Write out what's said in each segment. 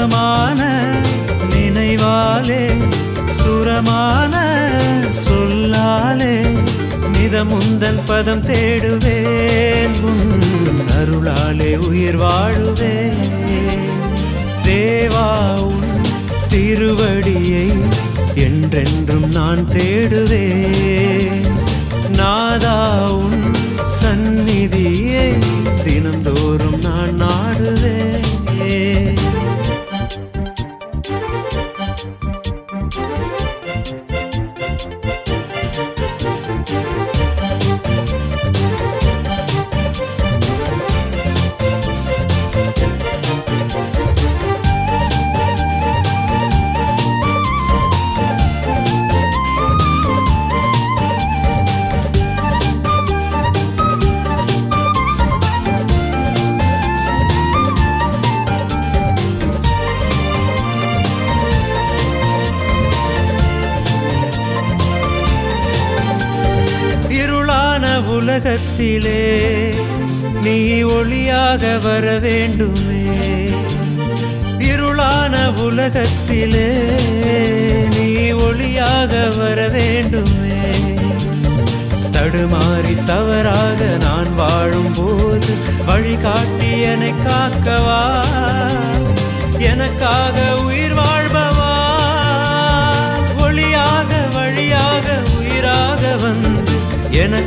சுரமான நினைவாலே சுரமான சொல்லாலே நிதமுந்தன் பதம் தேடுவேன். அருளாலே உயிர் வாழுவேன். தேவா திருவடியை என்றென்றும் நான் தேடுவேன். உலகத்திலே நீ ஒளியாக வர வேண்டுமே. இருளான உலகத்திலே நீ ஒளியாக வர வேண்டுமே. தடுமாறி தவறாக நான் வாழும்போது வழிகாட்டி என்னை காக்கவா? எனக்காக உயிர்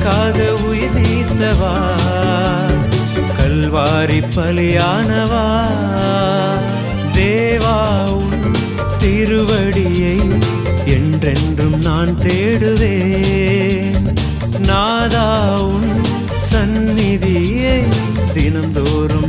எனக்காக உயிர் நீத்தவா? கல்வாரி பலியானவா? தேவா திருவடியை என்றென்றும் நான் தேடுவேன். நாதா உன் சந்நிதியை தினந்தோறும்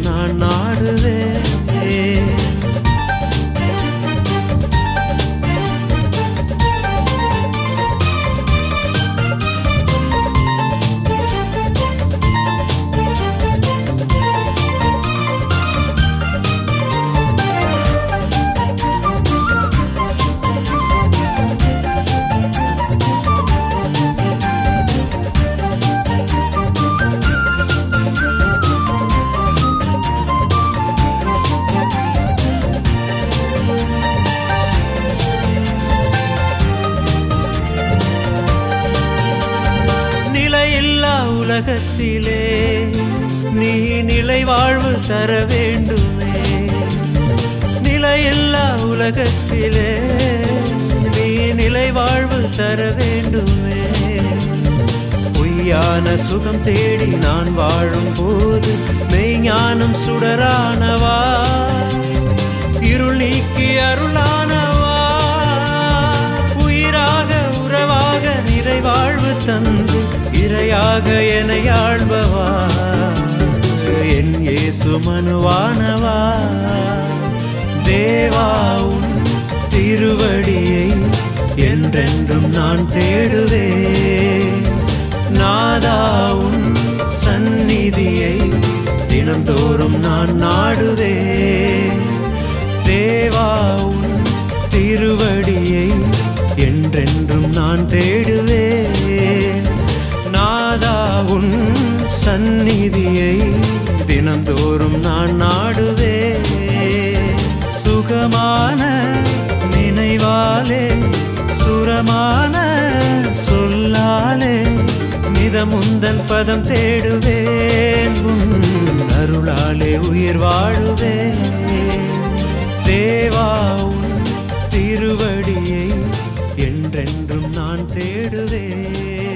உலகத்திலே நீ நிலை வாழ்வு தர வேண்டுமே. நிலையில்லா உலகத்திலே நீ நிலை வாழ்வு தர வேண்டுமே. பொய்யான சுகம் தேடி நான் வாழும் போது மெய்ஞானம் சுடரானவா? இருள் நீக்கி அருளானவா? உயிராக உறவாக நிறைவாழ்வு தந்த இரையாக என ஆழ்பவா என் இயேசு மனுவானவா? தேவா திருவடியை என்றென்றும் நான் தேடுவேன். நாதாவும் சந்நிதியை தினந்தோறும் நான் நாடுவேன். தேவாவும் திருவடியை என்றென்றும் நான் தேடுவேன். நினைவாலே சுரமான சொல்லாலே நிதமுந்தன் பதம் தேடுவேன். அருளாலே உயிர் வாழுவேன். தேவா திருவடியை என்றென்றும் நான் தேடுவேன்.